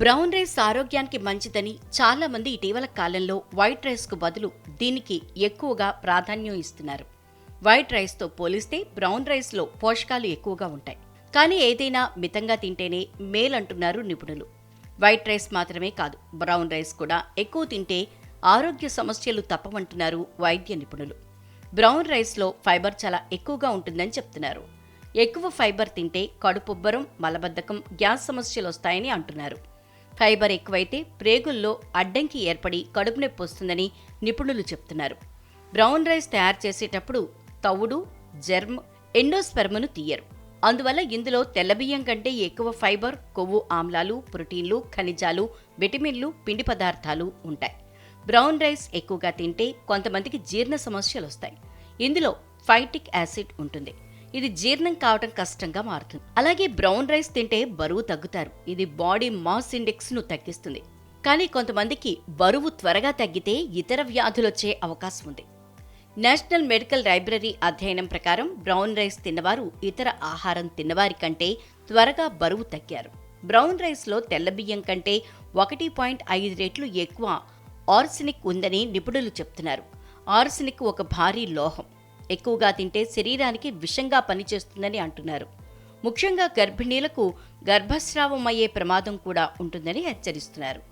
Brown rice ఆరోగ్యానికి మంచిదని చాలా మంది ఇటీవల కాలంలో వైట్ రైస్కు బదులు దీనికి ఎక్కువగా ప్రాధాన్యం ఇస్తున్నారు. వైట్ రైస్తో పోలిస్తే బ్రౌన్ రైస్లో పోషకాలు ఎక్కువగా ఉంటాయి. కానీ ఏదైనా మితంగా తింటేనే మేలంటున్నారు నిపుణులు. వైట్ రైస్ మాత్రమే కాదు బ్రౌన్ రైస్ కూడా ఎక్కువ తింటే ఆరోగ్య సమస్యలు తప్పవంటున్నారు వైద్య నిపుణులు. బ్రౌన్ రైస్లో ఫైబర్ చాలా ఎక్కువగా ఉంటుందని చెప్తున్నారు. ఎక్కువ ఫైబర్ తింటే కడుపుబ్బరం మలబద్ధకం గ్యాస్ సమస్యలు వస్తాయని అంటున్నారు. ఫైబర్ ఎక్కువైతే ప్రేగుల్లో అడ్డంకి ఏర్పడి కడుపు నొప్పి వస్తుందని నిపుణులు చెప్తున్నారు. బ్రౌన్ రైస్ తయారు చేసేటప్పుడు తవుడు జర్మ్ ఎండోస్పెర్మను తీయరు. అందువల్ల ఇందులో తెల్లబియ్యం కంటే ఎక్కువ ఫైబర్ కొవ్వు ఆమ్లాలు ప్రోటీన్లు ఖనిజాలు విటమిన్లు పిండి పదార్థాలు ఉంటాయి. బ్రౌన్ రైస్ ఎక్కువగా తింటే కొంతమందికి జీర్ణ సమస్యలు వస్తాయి. ఇందులో ఫైటిక్ యాసిడ్ ఉంటుంది. ఇది జీర్ణం కావడం కష్టంగా మారుతుంది. అలాగే బ్రౌన్ రైస్ తింటే బరువు తగ్గుతారు. ఇది బాడీ మాస్ ఇండెక్స్ను తగ్గిస్తుంది. కానీ కొంతమందికి బరువు త్వరగా తగ్గితే ఇతర వ్యాధులొచ్చే అవకాశం ఉంది. నేషనల్ మెడికల్ లైబ్రరీ అధ్యయనం ప్రకారం బ్రౌన్ రైస్ తిన్నవారు ఇతర ఆహారం తిన్నవారి కంటే త్వరగా బరువు తగ్గారు. బ్రౌన్ రైస్లో తెల్ల బియ్యం కంటే ఒకటి పాయింట్ ఐదు రెట్లు ఎక్కువ ఆర్సినిక్ ఉందని నిపుణులు చెప్తున్నారు. ఆర్సినిక్ ఒక భారీ లోహం. ఎక్కువగా తింటే శరీరానికి విషంగా పనిచేస్తుందని అంటున్నారు. ముఖ్యంగా గర్భిణీలకు గర్భస్రావం అయ్యే ప్రమాదం కూడా ఉంటుందని హెచ్చరిస్తున్నారు.